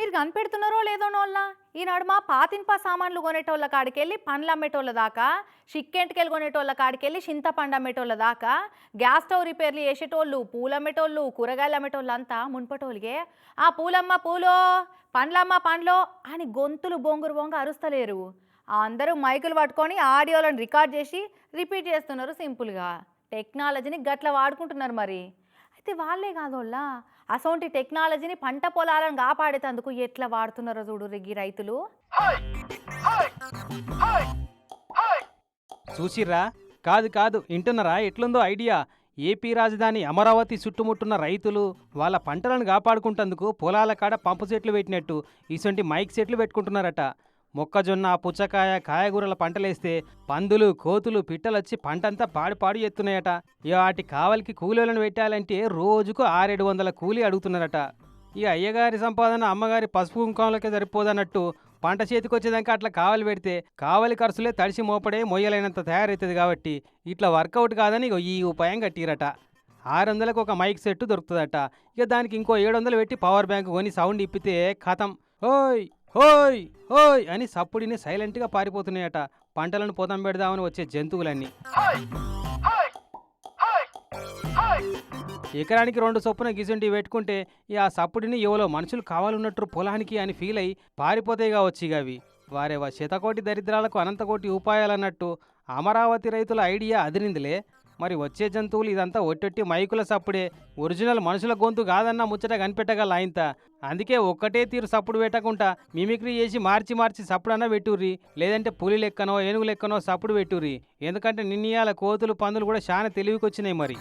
మీరు కనిపెడుతున్నారో లేదో నోళ్ళ? ఈనాడు మా పాతిన్పా సామాన్లు కొనేటోళ్ళ కాడికెళ్ళి పండ్లు అమ్మేటోళ్ళ దాకా చిక్కెంటికెళ్ళి కొనేటోళ్ళ కాడికెళ్ళి చింతపండు అమ్మేటోళ్ళ దాకా గ్యాస్ స్టవ్ రిపేర్లు చేసేటోళ్ళు పూలు అమ్మేటోళ్ళు కూరగాయలు అమ్మేటోళ్ళు అంతా మున్పటోళ్ళకే. ఆ పూలమ్మ పూలో పండ్లమ్మ పండ్లో అని గొంతులు బొంగురు బొంగ అరుస్తలేరు. అందరూ మైకులు పట్టుకొని ఆడియోలను రికార్డ్ చేసి రిపీట్ చేస్తున్నారు సింపుల్గా. టెక్నాలజీని గట్ల వాడుకుంటున్నారు మరి. అయితే వాళ్ళే కాదోళ్ళ అసొంటి టెక్నాలజీని పంట పొలాలను కాపాడేటందుకు ఎట్లా వాడుతున్నారో చూడు ఈ రైతులు. చూసిర్రా? కాదు కాదు. వింటున్నారా? ఎట్లుందో ఐడియా. ఏపీ రాజధాని అమరావతి చుట్టుముట్టున్న రైతులు వాళ్ళ పంటలను కాపాడుకుంటందుకు పొలాల కాడ పంపు సెట్లు పెట్టినట్టు ఇసొంటి మైక్ సెట్లు పెట్టుకుంటున్నారట. మొక్కజొన్న పుచ్చకాయ కాయగూరల పంటలేస్తే పందులు కోతులు పిట్టలొచ్చి పంటంతా పాడి పాడి ఎత్తున్నాయట. ఇక వాటి కావలికి కూలీలను పెట్టాలంటే రోజుకు ఆరేడు వందల కూలీ అడుగుతున్నారట. ఇక అయ్యగారి సంపాదన అమ్మగారి పసుపు కుంకంలోకే సరిపోదన్నట్టు పంట చేతికొచ్చేదాకా అట్లా కావలి పెడితే కావలి ఖర్చులే తడిసి మోపడే మొయ్యలైనంత తయారవుతుంది కాబట్టి ఇట్లా వర్కౌట్ కాదని ఇగో ఈ ఉపాయం కట్టిరట ఆరు వందలకు ఒక మైక్ సెట్ దొరుకుతుందట. ఇక దానికి ఇంకో ఏడు వందలు పెట్టి పవర్ బ్యాంక్ కొని సౌండ్ ఇప్పితే కథం. ఓయ్! హోయ్ హోయ్ అని సప్పుడిని సైలెంట్గా పారిపోతున్నాయట. పంటలను పొదం పెడదామని వచ్చే జంతువులన్నీ. ఎకరానికి రెండు చొప్పున గిజుండి పెట్టుకుంటే ఆ సప్పుడిని ఎవలో మనుషులు కావాలన్నట్టు పొలానికి అని ఫీల్ అయి పారిపోతాయిగా కావచ్చు వారే అవి. వారేవా శతకోటి దరిద్రాలకు అనంతకోటి ఉపాయాలన్నట్టు అమరావతి రైతుల ఐడియా అదిరిందిలే. మరి వచ్చే జంతువులు ఇదంతా ఒట్టొట్టి మైకుల సప్పుడే. ఒరిజినల్ మనుషుల గొంతు కాదన్న ముచ్చట కనిపెట్టగల ఆయంత అందుకే ఒక్కటే తీరు సప్పుడు పెట్టకుండా మిమిక్రీ చేసి మార్చి మార్చి సప్పుడన్నా పెట్టుర్రి. లేదంటే పులి లెక్కనో ఏనుగు లెక్కనో సప్పుడు పెట్టుర్రి. ఎందుకంటే నిన్నయాల కోతులు పందులు కూడా చాలా తెలివికొచ్చినాయి మరి.